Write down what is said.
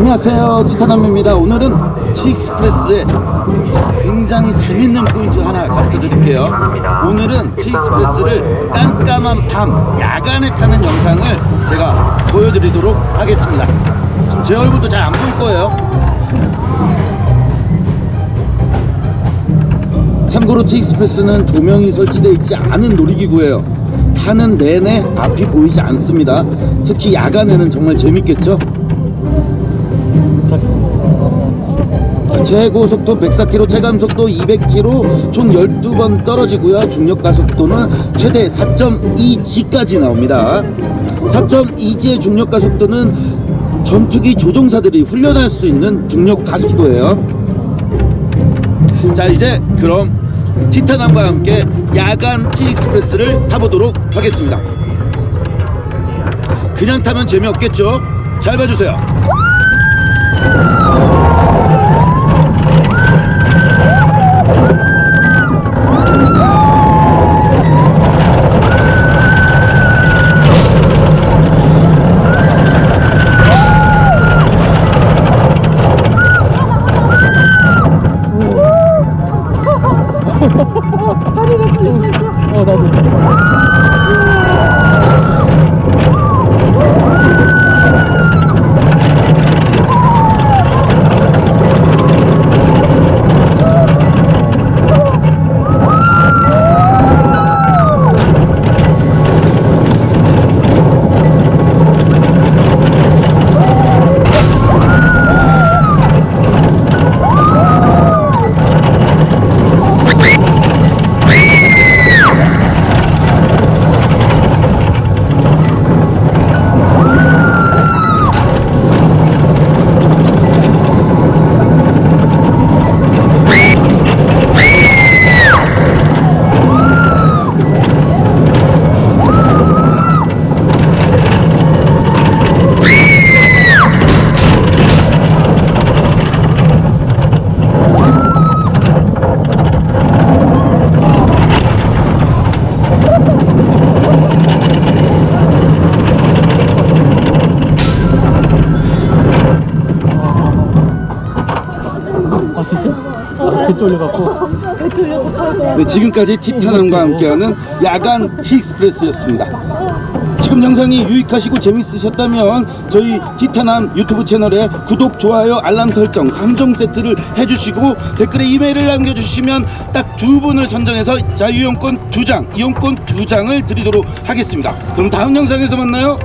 안녕하세요. 티타남입니다. 오늘은 티익스프레스의 굉장히 재밌는 포인트 하나 가르쳐 드릴게요. 오늘은 티익스프레스를 깜깜한 밤 야간에 타는 영상을 제가 보여드리도록 하겠습니다. 지금 제 얼굴도 잘 안 보일 거예요. 참고로 티익스프레스는 조명이 설치되어 있지 않은 놀이기구예요. 타는 내내 앞이 보이지 않습니다. 특히 야간에는 정말 재밌겠죠 최고 속도 104km, 체감 속도 200km, 총 12번 떨어지고요. 중력 가속도는 최대 4.2G까지 나옵니다. 4.2G의 중력 가속도는 전투기 조종사들이 훈련할 수 있는 중력 가속도예요. 자, 이제 그럼 티타남과 함께 야간 티익스프레스를 타보도록 하겠습니다. 그냥 타면 재미없겠죠? 잘 봐주세요. 어 나도 아 진짜? 개 쫄려갖고 네, 지금까지 티타남과 함께하는 야간 티익스프레스였습니다. 지금 영상이 유익하시고 재밌으셨다면 저희 티타남 유튜브 채널에 구독, 좋아요, 알람 설정 3종 세트를 해주시고 댓글에 이메일을 남겨주시면 딱 두 분을 선정해서 자유용권 두 장, 이용권 두 장을 드리도록 하겠습니다. 그럼 다음 영상에서 만나요.